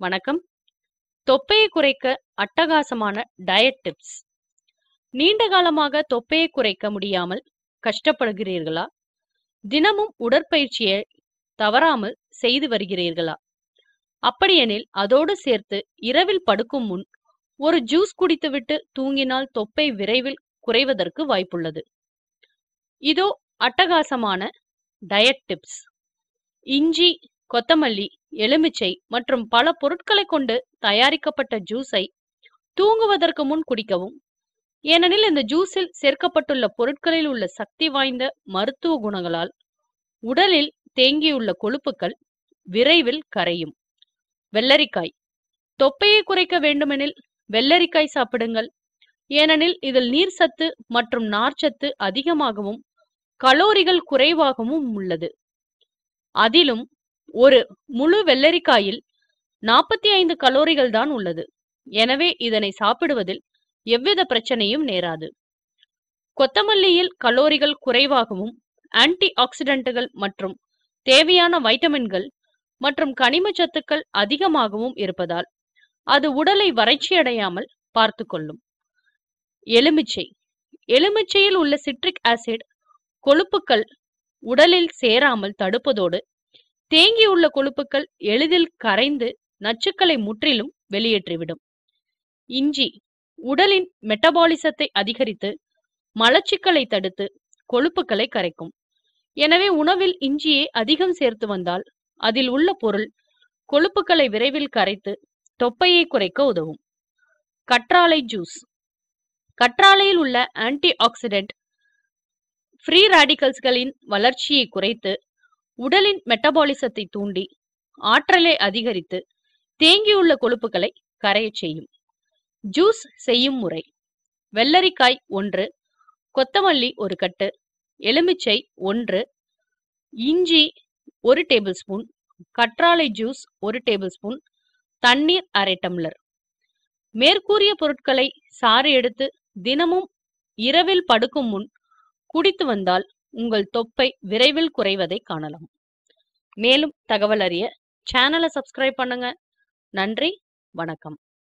வணக்கம். தொப்பையை குறைக்க அட்டகாசமான டயட் டிப்ஸ் நீண்ட காலமாக தொப்பையை குறைக்க முடியாமல் கஷ்டப்படுகிறீர்களா? தினமும் உடற்பயிற்சியை தவறாமல் செய்து வருகிறீர்களா? அப்படியெனில் அதோடு சேர்த்து இரவில் படுக்கும் முன் ஒரு ஜூஸ் குடித்துவிட்டு தூங்கினால் தொப்பை விரைவில் குறைவதற்கு வாய்ப்புள்ளது. இதோ அட்டகாசமான டயட் டிப்ஸ் இஞ்சி கொத்தமல்லி எலுமிச்சை மற்றும் பல பொருட்களை கொண்டு தயாரிக்கப்பட்ட ஜூஸை தூங்குவதற்கு முன் குடிக்கவும். ஏனெனில் இந்த ஜூஸில் சேர்க்கப்பட்டுள்ள பொருட்களில் உள்ள சக்தி வாய்ந்த மருத்துவ குணங்களால் உடலில் தேங்கியுள்ள கொழுப்புக்கள் விரைவில் கரையும். வெள்ளரிக்காய். தொப்பையை குறைக்க வேண்டுமெனில் வெள்ளரிக்காய் சாப்பிடுங்கள். ஏனெனில் இதில் நீர் சத்து மற்றும் நார்ச்சத்து அதிகமாகவும் கலோரிகள் குறைவாகவும் உள்ளது. அதிலும் ஒரு முழு வெள்ளரிக்காயில் நாற்பத்தி ஐந்து கலோரிகள் தான் உள்ளது. எனவே இதனை சாப்பிடுவதில் எவ்வித பிரச்சனையும் நேராது. கொத்தமல்லியில் கலோரிகள் குறைவாகவும் ஆன்டி ஆக்சிடென்ட்டுகள் மற்றும் தேவையான வைட்டமின்கள் மற்றும் கனிம சத்துக்கள் அதிகமாகவும் இருப்பதால் அது உடலை வறட்சியடையாமல் பார்த்து கொள்ளும். எலுமிச்சை. எலுமிச்சையில் உள்ள சிட்ரிக் ஆசிட் கொழுப்புக்கள் உடலில் சேராமல் தடுப்பதோடு தேங்கியுள்ள கொழுப்புக்கள் எளிதில் கரைந்து நச்சுக்களை முற்றிலும் வெளியேற்றிவிடும். இஞ்சி உடலின் மெட்டபாலிசத்தை அதிகரித்து மலச்சிக்கலை தடுத்து கொழுப்புக்களை கரைக்கும். எனவே உணவில் இஞ்சியை அதிகம் சேர்த்து வந்தால் அதில் உள்ள பொருள் கொழுப்புக்களை விரைவில் கரைத்து தொப்பையை குறைக்க உதவும். கற்றாழை ஜூஸ் கற்றாழையில் உள்ள ஆன்டி ஆக்சிடென்ட் ஃப்ரீ ராடிகல்ஸ்களின் வளர்ச்சியை குறைத்து உடலின் மெட்டபாலிசத்தை தூண்டி ஆற்றலை அதிகரித்து தேங்கியுள்ள கொழுப்புகளை கரையச் செய்யும். ஜூஸ் செய்யும் முறை. வெள்ளரிக்காய் ஒன்று கொத்தமல்லி ஒரு கட்டு எலுமிச்சை ஒன்று இஞ்சி ஒரு டேபிள் ஸ்பூன் கற்றாழை ஜூஸ் ஒரு டேபிள் ஸ்பூன் தண்ணீர் அரை டம்ளர். மேற்கூறிய பொருட்களை சாறு எடுத்து தினமும் இரவில் படுக்கும் முன் குடித்து வந்தால் உங்கள் தொப்பை விரைவில் குறைவதை காணலாம். மேலும் தகவல் அறிய சேனலை சப்ஸ்கிரைப் பண்ணுங்க. நன்றி வணக்கம்.